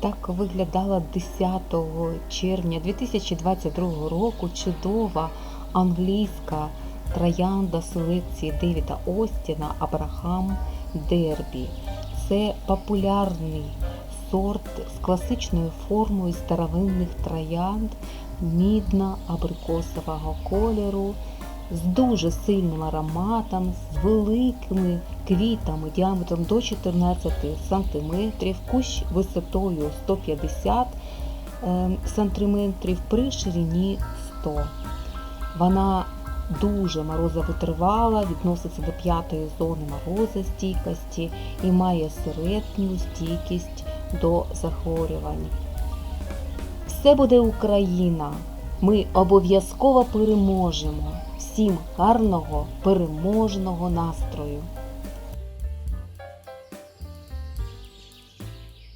Так виглядала 10 червня 2022 року чудова англійська троянда селекції Девіда Остіна Абрахам Дербі. Це популярний сорт з класичною формою старовинних троянд мідно-абрикосового кольору, з дуже сильним ароматом, з великими квітами діаметром до 14 см, кущ висотою 150 см при ширині 100 Вона дуже морозовитривала, відноситься до п'ятої зони морозостійкості і має середню стійкість до захворювань. Все буде Україна. Ми обов'язково переможемо. Всім гарного переможного настрою!